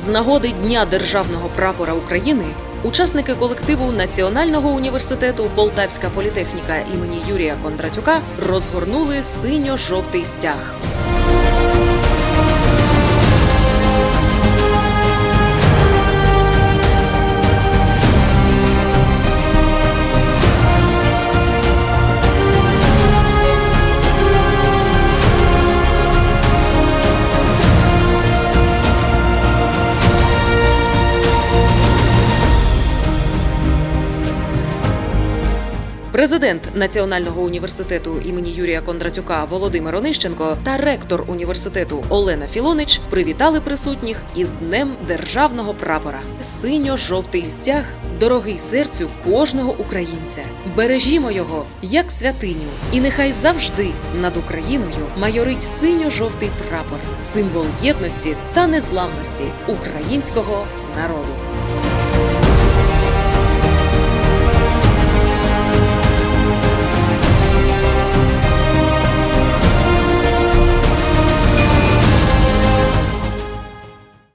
З нагоди Дня державного прапора України учасники колективу Національного університету Полтавська політехніка імені Юрія Кондратюка розгорнули синьо-жовтий стяг. Президент Національного університету імені Юрія Кондратюка Володимир Онищенко та ректор університету Олена Філонич привітали присутніх із Днем державного прапора. Синьо-жовтий стяг дорогий серцю кожного українця. Бережімо його як святиню, і нехай завжди над Україною майорить синьо-жовтий прапор, символ єдності та незламності українського народу.